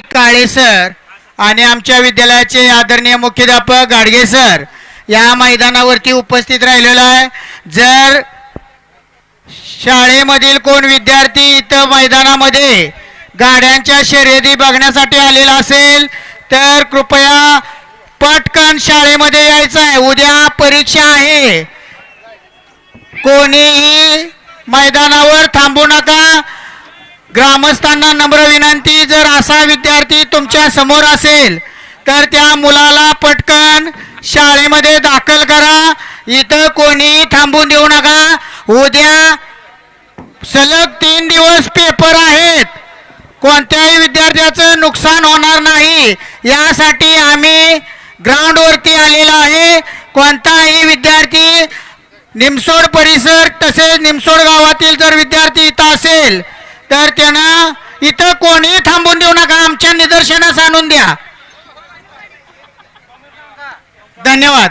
काळे sir आणि आमच्या विद्यालयाचे आदरणीय मुख्याध्यापक गाडगे सर या मैदानावरती उपस्थित राहिलेला आहे. जर शाळेमधील कोण विद्यार्थी इथं मैदानामध्ये गाड्यांच्या शर्यती बघण्यासाठी आलेला असेल तर कृपया पटकन शाळेमध्ये यायचं आहे. उद्या परीक्षा आहे. कोणीही मैदानावर थांबू नका. ग्रामस्थांना नम्र विनंती जर असा विद्यार्थी तुमच्यासमोर असेल तर त्या मुलाला पटकन शाळेमध्ये दाखल करा. इथं कोणीही थांबून देऊ नका. उद्या सलग तीन दिवस पेपर आहेत. कोणत्याही विद्यार्थ्याचं नुकसान होणार नाही. यासाठी आम्ही ग्राउंडवरती आलेला आहे. कोणताही विद्यार्थी निमसोड परिसर तसेच निमसोड गावातील जर विद्यार्थी इथं असेल तर त्यांना इथं कोणी थांबून देऊ नका. आमच्या निदर्शनास आणून द्या. धन्यवाद.